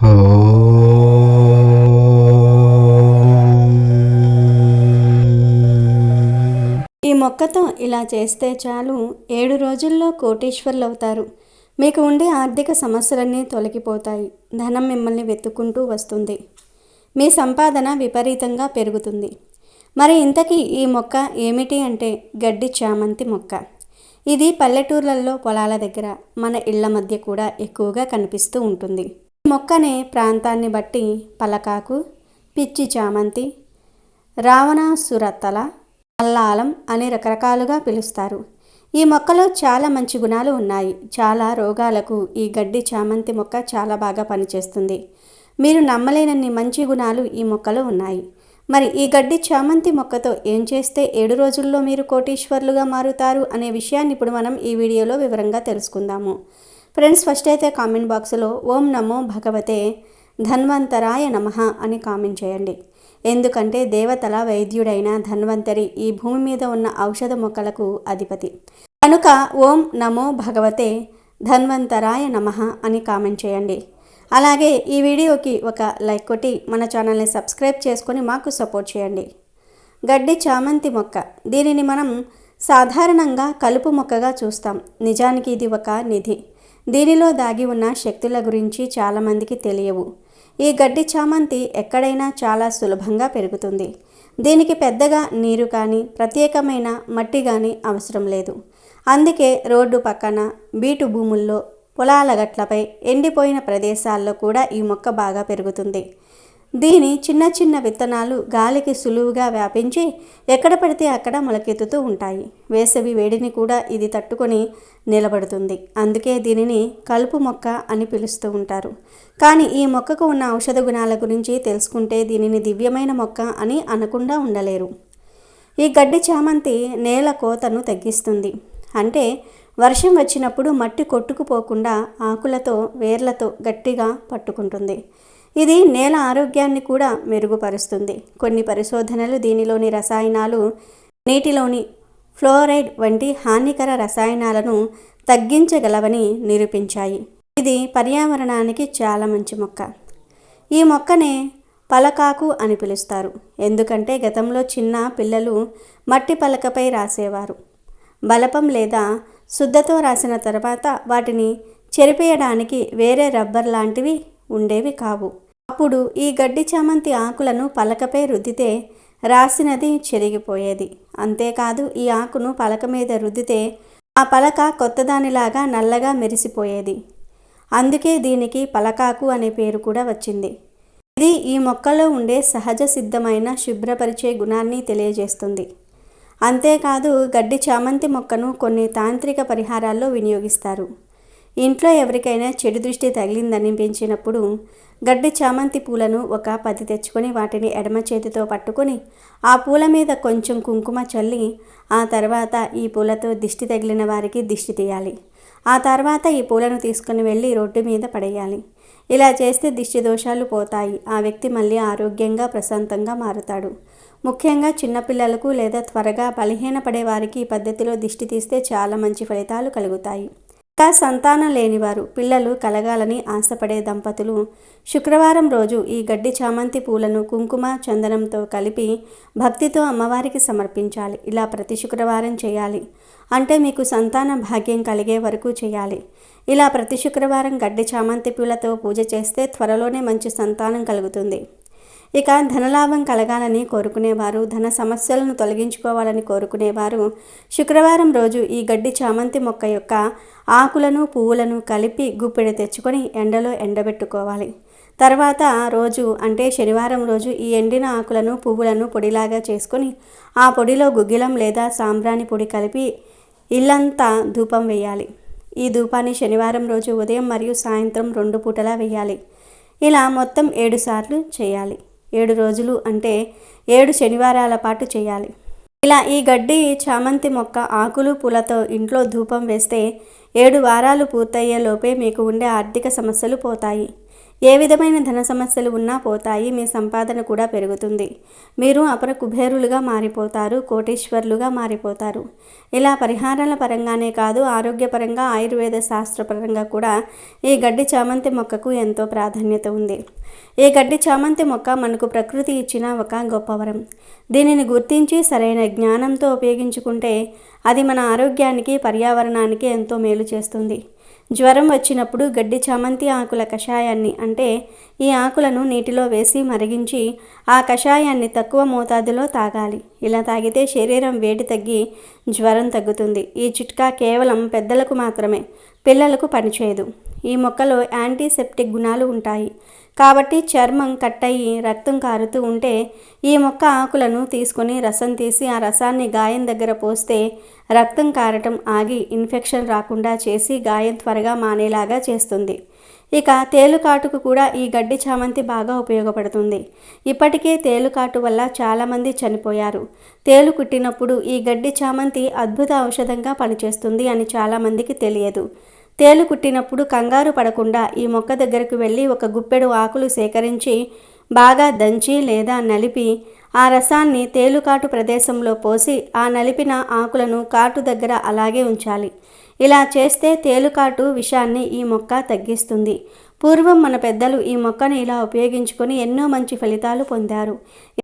ఈ మొక్కతో ఇలా చేస్తే చాలు ఏడు రోజుల్లో కోటీశ్వర్లు అవుతారు మీకు ఉండే ఆర్థిక సమస్యలన్నీ తొలగిపోతాయి. ధనం మిమ్మల్ని వెతుక్కుంటూ వస్తుంది. మీ సంపాదన విపరీతంగా పెరుగుతుంది. మరి ఇంతకీ ఈ మొక్క ఏమిటి అంటే గడ్డి చామంతి మొక్క. ఇది పల్లెటూర్లలో పొలాల దగ్గర మన ఇళ్ళ మధ్య కూడా ఎక్కువగా కనిపిస్తూ ఉంటుంది. మొక్కనే ప్రాంతాన్ని బట్టి పలకాకు పిచ్చి చామంతి రావణాసురతల అల్లాలం అని రకరకాలుగా పిలుస్తారు. ఈ మొక్కలో చాలా మంచి గుణాలు ఉన్నాయి. చాలా రోగాలకు ఈ గడ్డి చామంతి మొక్క చాలా బాగా పనిచేస్తుంది. మీరు నమ్మలేనన్ని మంచి గుణాలు ఈ మొక్కలో ఉన్నాయి. మరి ఈ గడ్డి చామంతి మొక్కతో ఏం చేస్తే ఏడు రోజుల్లో మీరు కోటీశ్వర్లుగా మారుతారు అనే విషయాన్ని ఇప్పుడు మనం ఈ వీడియోలో వివరంగా తెలుసుకుందాము. ఫ్రెండ్స్ ఫస్ట్ అయితే కామెంట్ బాక్స్లో ఓం నమో భగవతే ధన్వంతరాయ నమః అని కామెంట్ చేయండి. ఎందుకంటే దేవతల వైద్యుడైన ధన్వంతరి ఈ భూమి మీద ఉన్న ఔషధ మొక్కలకు అధిపతి. కనుక ఓం నమో భగవతే ధన్వంతరాయ నమః అని కామెంట్ చేయండి. అలాగే ఈ వీడియోకి ఒక లైక్ కొట్టి మన ఛానల్ని సబ్స్క్రైబ్ చేసుకొని మాకు సపోర్ట్ చేయండి. గడ్డి చామంతి మొక్క. దీనిని మనం సాధారణంగా కలుపు మొక్కగా చూస్తాం. నిజానికి ఇది ఒక నిధి. దీనిలో దాగి ఉన్న శక్తుల గురించి చాలామందికి తెలియవు. ఈ గడ్డి చామంతి ఎక్కడైనా చాలా సులభంగా పెరుగుతుంది. దీనికి పెద్దగా నీరు కానీ ప్రత్యేకమైన మట్టి కానీ అవసరం లేదు. అందుకే రోడ్డు పక్కన బీటు భూముల్లో పొలాల గట్లపై ఎండిపోయిన ప్రదేశాల్లో కూడా ఈ మొక్క బాగా పెరుగుతుంది. దీని చిన్న చిన్న విత్తనాలు గాలికి సులువుగా వ్యాపించి ఎక్కడ పడితే అక్కడ మొలకెత్తుతూ ఉంటాయి. వేసవి వేడిని కూడా ఇది తట్టుకొని నిలబడుతుంది. అందుకే దీనిని కలుపు మొక్క అని పిలుస్తూ ఉంటారు. కానీ ఈ మొక్కకు ఉన్న ఔషధ గుణాల గురించి తెలుసుకుంటే దీనిని దివ్యమైన మొక్క అని అనకుండా ఉండలేరు. ఈ గడ్డి చామంతి నేల కోతను తగ్గిస్తుంది. అంటే వర్షం వచ్చినప్పుడు మట్టి కొట్టుకుపోకుండా ఆకులతో వేర్లతో గట్టిగా పట్టుకుంటుంది. ఇది నేల ఆరోగ్యాన్ని కూడా మెరుగుపరుస్తుంది. కొన్ని పరిశోధనలు దీనిలోని రసాయనాలు నీటిలోని ఫ్లోరైడ్ వంటి హానికర రసాయనాలను తగ్గించగలవని నిరూపించాయి. ఇది పర్యావరణానికి చాలా మంచి మొక్క. ఈ మొక్కనే పలకాకు అని పిలుస్తారు. ఎందుకంటే గతంలో చిన్న పిల్లలు మట్టి పలకపై రాసేవారు. బలపం లేదా శుద్ధతో రాసిన తర్వాత వాటిని చెరిపేయడానికి వేరే రబ్బర్ లాంటివి ఉండేవి కావు. అప్పుడు ఈ గడ్డి చామంతి ఆకులను పలకపై రుద్దితే రాసినది చెరిగిపోయేది. అంతేకాదు ఈ ఆకును పలక మీద రుద్దితే ఆ పలక కొత్తదానిలాగా నల్లగా మెరిసిపోయేది. అందుకే దీనికి పలకాకు అనే పేరు కూడా వచ్చింది. ఇది ఈ మొక్కలో ఉండే సహజ సిద్ధమైన శుభ్రపరిచే గుణాన్ని తెలియజేస్తుంది. అంతేకాదు గడ్డి చామంతి మొక్కను కొన్ని తాంత్రిక పరిహారాల్లో వినియోగిస్తారు. ఇంట్లో ఎవరికైనా చెడు దృష్టి తగిలిందనిపించినప్పుడు గడ్డి చామంతి పూలను ఒక పది తెచ్చుకొని వాటిని ఎడమ చేతితో పట్టుకొని ఆ పూల మీద కొంచెం కుంకుమ చల్లి ఆ తర్వాత ఈ పూలతో దిష్టి తగిలిన వారికి దిష్టి తీయాలి. ఆ తర్వాత ఈ పూలను తీసుకుని వెళ్ళి రోడ్డు మీద పడేయాలి. ఇలా చేస్తే దిష్టి దోషాలు పోతాయి. ఆ వ్యక్తి మళ్ళీ ఆరోగ్యంగా ప్రశాంతంగా మారుతాడు. ముఖ్యంగా చిన్నపిల్లలకు లేదా త్వరగా బలహీనపడే వారికి ఈ పద్ధతిలో దిష్టి తీస్తే చాలా మంచి ఫలితాలు కలుగుతాయి. ఇంకా సంతానం లేనివారు పిల్లలు కలగాలని ఆశపడే దంపతులు. శుక్రవారం రోజు ఈ గడ్డి చామంతి పూలను కుంకుమ చందనంతో కలిపి భక్తితో అమ్మవారికి సమర్పించాలి. ఇలా ప్రతి శుక్రవారం చేయాలి. అంటే మీకు సంతాన భాగ్యం కలిగే వరకు చేయాలి. ఇలా ప్రతి శుక్రవారం గడ్డి చామంతి పూలతో పూజ చేస్తే త్వరలోనే మంచి సంతానం కలుగుతుంది. ఇక ధనలాభం కలగాలని కోరుకునేవారు ధన సమస్యలను తొలగించుకోవాలని కోరుకునేవారు. శుక్రవారం రోజు ఈ గడ్డి చామంతి మొక్క యొక్క ఆకులను పువ్వులను కలిపి గుప్పెడు తెచ్చుకొని ఎండలో ఎండబెట్టుకోవాలి. తర్వాత రోజు అంటే శనివారం రోజు ఈ ఎండిన ఆకులను పువ్వులను పొడిలాగా చేసుకొని ఆ పొడిలో గుగ్గిలం లేదా సాంబ్రాణి పొడి కలిపి ఇల్లంతా ధూపం వేయాలి. ఈ ధూపాన్ని శనివారం రోజు ఉదయం మరియు సాయంత్రం రెండు పూటలా వేయాలి. ఇలా మొత్తం ఏడు సార్లు చేయాలి. ఏడు రోజులు అంటే ఏడు శనివారాల పాటు చేయాలి. ఇలా ఈ గడ్డి చామంతి మొక్క ఆకులు పూలతో ఇంట్లో ధూపం వేస్తే ఏడు వారాలు పూర్తయ్యే లోపే మీకు ఉండే ఆర్థిక సమస్యలు పోతాయి. ఏ విధమైన ధన సమస్యలు ఉన్నా పోతాయి మీ సంపాదన కూడా పెరుగుతుంది. మీరు అపర కుబేరులుగా మారిపోతారు కోటీశ్వరులుగా మారిపోతారు. ఇలా పరిహారాల పరంగానే కాదు ఆరోగ్యపరంగా ఆయుర్వేద శాస్త్రపరంగా కూడా ఈ గడ్డి చామంతి మొక్కకు ఎంతో ప్రాధాన్యత ఉంది. ఈ గడ్డి చామంతి మొక్క మనకు ప్రకృతి ఇచ్చిన ఒక గొప్ప వరం. దీనిని గుర్తించి సరైన జ్ఞానంతో ఉపయోగించుకుంటే అది మన ఆరోగ్యానికి పర్యావరణానికి ఎంతో మేలు చేస్తుంది. జ్వరం వచ్చినప్పుడు గడ్డి చామంతి ఆకుల కషాయాన్ని అంటే ఈ ఆకులను నీటిలో వేసి మరిగించి ఆ కషాయాన్ని తక్కువ మోతాదులో తాగాలి. ఇలా తాగితే శరీరం వేడి తగ్గి జ్వరం తగ్గుతుంది. ఈ చిట్కా కేవలం పెద్దలకు మాత్రమే పిల్లలకు పనిచేయదు. ఈ మొక్కలో యాంటీసెప్టిక్ గుణాలు ఉంటాయి. కాబట్టి చర్మం కట్టయి రక్తం కారుతూ ఉంటే ఈ మొక్క ఆకులను తీసుకొని రసం తీసి ఆ రసాన్ని గాయం దగ్గర పోస్తే రక్తం కారటం ఆగి ఇన్ఫెక్షన్ రాకుండా చేసి గాయం త్వరగా మానేలాగా చేస్తుంది. ఇక తేలుకాటుకు కూడా ఈ గడ్డి చామంతి బాగా ఉపయోగపడుతుంది. ఇప్పటికే తేలుకాటు వల్ల చాలామంది చనిపోయారు. తేలు కుట్టినప్పుడు ఈ గడ్డి చామంతి అద్భుత ఔషధంగా పనిచేస్తుంది అని చాలామందికి తెలియదు. తేలు కుట్టినప్పుడు కంగారు పడకుండా ఈ మొక్క దగ్గరకు వెళ్ళి ఒక గుప్పెడు ఆకులు సేకరించి బాగా దంచి లేదా నలిపి ఆ రసాన్ని తేలుకాటు ప్రదేశంలో పోసి ఆ నలిపిన ఆకులను కాటు దగ్గర అలాగే ఉంచాలి. ఇలా చేస్తే తేలుకాటు విషాన్ని ఈ మొక్క తగ్గిస్తుంది. పూర్వం మన పెద్దలు ఈ మొక్కను ఇలా ఉపయోగించుకొని ఎన్నో మంచి ఫలితాలు పొందారు.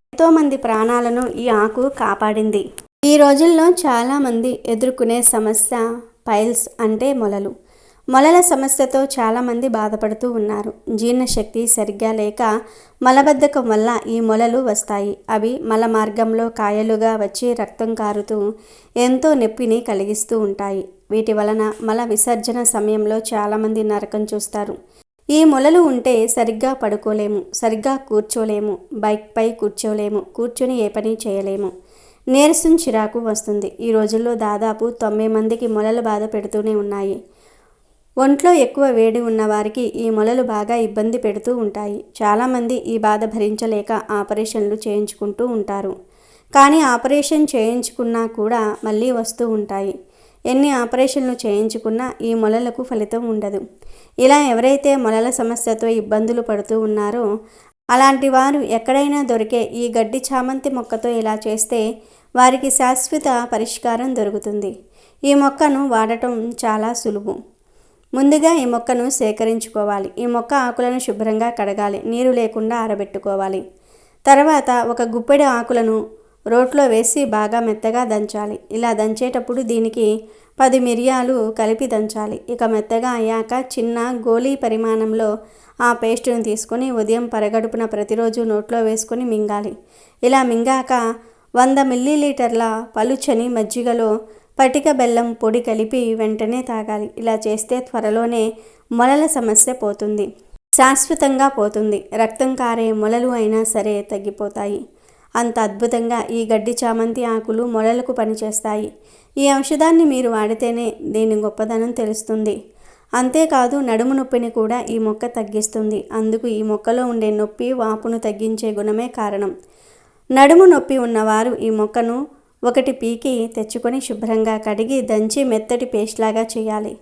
ఎంతోమంది ప్రాణాలను ఈ ఆకు కాపాడింది. ఈ రోజుల్లో చాలామంది ఎదుర్కొనే సమస్య పైల్స్ అంటే మొలలు. మొలల సమస్యతో చాలామంది బాధపడుతూ ఉన్నారు. జీర్ణశక్తి సరిగ్గా లేక మలబద్ధకం వల్ల ఈ మొలలు వస్తాయి. అవి మల మార్గంలో కాయలుగా వచ్చి రక్తం కారుతూ ఎంతో నొప్పిని కలిగిస్తూ ఉంటాయి. వీటి వలన మల విసర్జన సమయంలో చాలామంది నరకం చూస్తారు. ఈ మొలలు ఉంటే సరిగ్గా పడుకోలేము సరిగ్గా కూర్చోలేము బైక్పై కూర్చోలేము కూర్చొని ఏ పని చేయలేము. నీరసం చిరాకు వస్తుంది. ఈ రోజుల్లో దాదాపు తొంభై మందికి మొలలు బాధ పెడుతూనే ఉన్నాయి. ఒంట్లో ఎక్కువ వేడి ఉన్న వారికి ఈ మొలలు బాగా ఇబ్బంది పెడుతూ ఉంటాయి. చాలామంది ఈ బాధ భరించలేక ఆపరేషన్లు చేయించుకుంటూ ఉంటారు. కానీ ఆపరేషన్ చేయించుకున్నా కూడా మళ్ళీ వస్తూ ఉంటాయి. ఎన్ని ఆపరేషన్లు చేయించుకున్నా ఈ మొలలకు ఫలితం ఉండదు. ఇలా ఎవరైతే మొలల సమస్యతో ఇబ్బందులు పడుతూ ఉన్నారో అలాంటి వారు ఎక్కడైనా దొరికే ఈ గడ్డి చామంతి మొక్కతో ఇలా చేస్తే వారికి శాశ్వత పరిష్కారం దొరుకుతుంది. ఈ మొక్కను వాడటం చాలా సులువు. ముందుగా ఈ మొక్కను సేకరించుకోవాలి. ఈ మొక్క ఆకులను శుభ్రంగా కడగాలి. నీరు లేకుండా ఆరబెట్టుకోవాలి. తర్వాత ఒక గుప్పెడు ఆకులను రోట్లో వేసి బాగా మెత్తగా దంచాలి. ఇలా దంచేటప్పుడు దీనికి పది మిరియాలు కలిపి దంచాలి. ఇక మెత్తగా అయ్యాక చిన్న గోళీ పరిమాణంలో ఆ పేస్టును తీసుకొని ఉదయం పరగడుపున ప్రతిరోజు నోట్లో వేసుకొని మింగాలి. ఇలా మింగాక వంద మిల్లీలీటర్ల పలుచని మజ్జిగలో పటిక బెల్లం పొడి కలిపి వెంటనే తాగాలి. ఇలా చేస్తే త్వరలోనే మొలల సమస్య పోతుంది. శాశ్వతంగా పోతుంది. రక్తం కారే మొలలు అయినా సరే తగ్గిపోతాయి. అంత అద్భుతంగా ఈ గడ్డి చామంతి ఆకులు మొలలకు పనిచేస్తాయి. ఈ ఔషధాన్ని మీరు వాడితేనే దీని గొప్పదనం తెలుస్తుంది. అంతేకాదు నడుము నొప్పిని కూడా ఈ మొక్క తగ్గిస్తుంది. అందుకు ఈ మొక్కలో ఉండే నొప్పి వాపును తగ్గించే గుణమే కారణం. నడుము నొప్పి ఉన్నవారు ఈ మొక్కను ఒకటి పీకి తెచ్చుకొని శుభ్రంగా కడిగి దంచి మెత్తటి పేస్ట్ లాగా చేయాలి.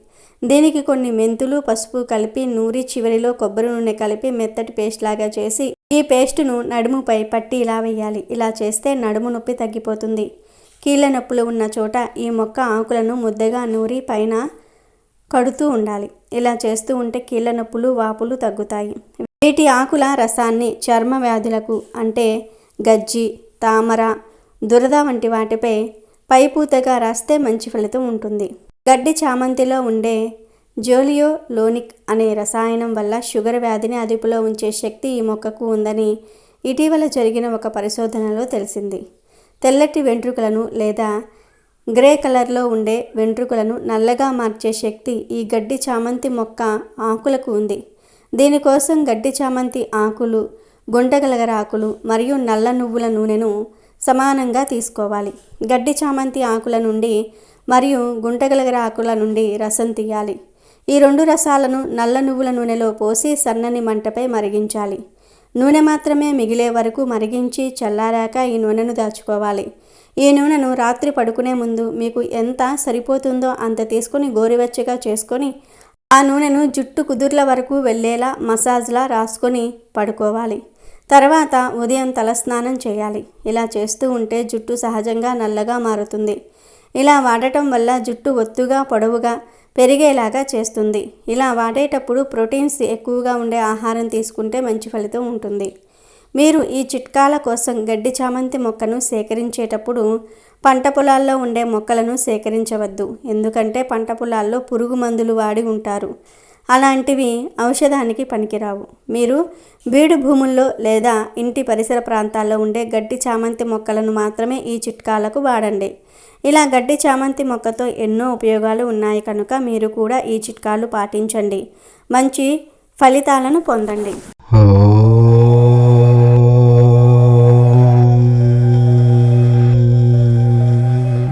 దీనికి కొన్ని మెంతులు పసుపు కలిపి నూరి చివరిలో కొబ్బరి నూనె కలిపి మెత్తటి పేస్ట్ లాగా చేసి ఈ పేస్టును నడుముపై పట్టి ఇలా వేయాలి. ఇలా చేస్తే నడుము నొప్పి తగ్గిపోతుంది. కీళ్ళ నొప్పులు ఉన్న చోట ఈ మొక్క ఆకులను ముద్దగా నూరి పైన కడుతూ ఉండాలి. ఇలా చేస్తూ ఉంటే కీళ్ళ నొప్పులు వాపులు తగ్గుతాయి. వీటి ఆకుల రసాన్ని చర్మ వ్యాధులకు అంటే గజ్జి తామర దురద వంటి వాటిపై పైపూతగా రాస్తే మంచి ఫలితం ఉంటుంది. గడ్డి చామంతిలో ఉండే జోలియో లోనిక్ అనే రసాయనం వల్ల షుగర్ వ్యాధిని అదుపులో ఉంచే శక్తి ఈ మొక్కకు ఉందని ఇటీవల జరిగిన ఒక పరిశోధనలో తెలిసింది. తెల్లటి వెంట్రుకలను లేదా గ్రే కలర్లో ఉండే వెంట్రుకలను నల్లగా మార్చే శక్తి ఈ గడ్డి చామంతి మొక్క ఆకులకు ఉంది. దీనికోసం గడ్డి చామంతి ఆకులు గుంటగలగర ఆకులు మరియు నల్ల నువ్వుల నూనెను సమానంగా తీసుకోవాలి. గడ్డి చామంతి ఆకుల నుండి మరియు గుంటగలగర ఆకుల నుండి రసం తీయాలి. ఈ రెండు రసాలను నల్ల నువ్వుల నూనెలో పోసి సన్నని మంటపై మరిగించాలి. నూనె మాత్రమే మిగిలే వరకు మరిగించి చల్లారాక ఈ నూనెను దాచుకోవాలి. ఈ నూనెను రాత్రి పడుకునే ముందు మీకు ఎంత సరిపోతుందో అంత తీసుకొని గోరువెచ్చగా చేసుకొని ఆ నూనెను జుట్టు కుదుర్ల వరకు వెళ్ళేలా మసాజ్లా రాసుకొని పడుకోవాలి. తర్వాత ఉదయం తలస్నానం చేయాలి. ఇలా చేస్తూ ఉంటే జుట్టు సహజంగా నల్లగా మారుతుంది. ఇలా వాడటం వల్ల జుట్టు ఒత్తుగా పొడవుగా పెరిగేలాగా చేస్తుంది. ఇలా వాడేటప్పుడు ప్రోటీన్స్ ఎక్కువగా ఉండే ఆహారం తీసుకుంటే మంచి ఫలితం ఉంటుంది. మీరు ఈ చిట్కాల కోసం గడ్డి చామంతి మొక్కను సేకరించేటప్పుడు పంట పొలాల్లో ఉండే మొక్కలను సేకరించవద్దు. ఎందుకంటే పంట పొలాల్లో పురుగు మందులు వాడి ఉంటారు. అలాంటివి ఔషధానికి పనికిరావు. మీరు బీడు భూముల్లో లేదా ఇంటి పరిసర ప్రాంతాల్లో ఉండే గడ్డి చామంతి మొక్కలను మాత్రమే ఈ చిట్కాలకు వాడండి. ఇలా గడ్డి చామంతి మొక్కతో ఎన్నో ఉపయోగాలు ఉన్నాయి కనుక మీరు కూడా ఈ చిట్కాలు పాటించండి. మంచి ఫలితాలను పొందండి.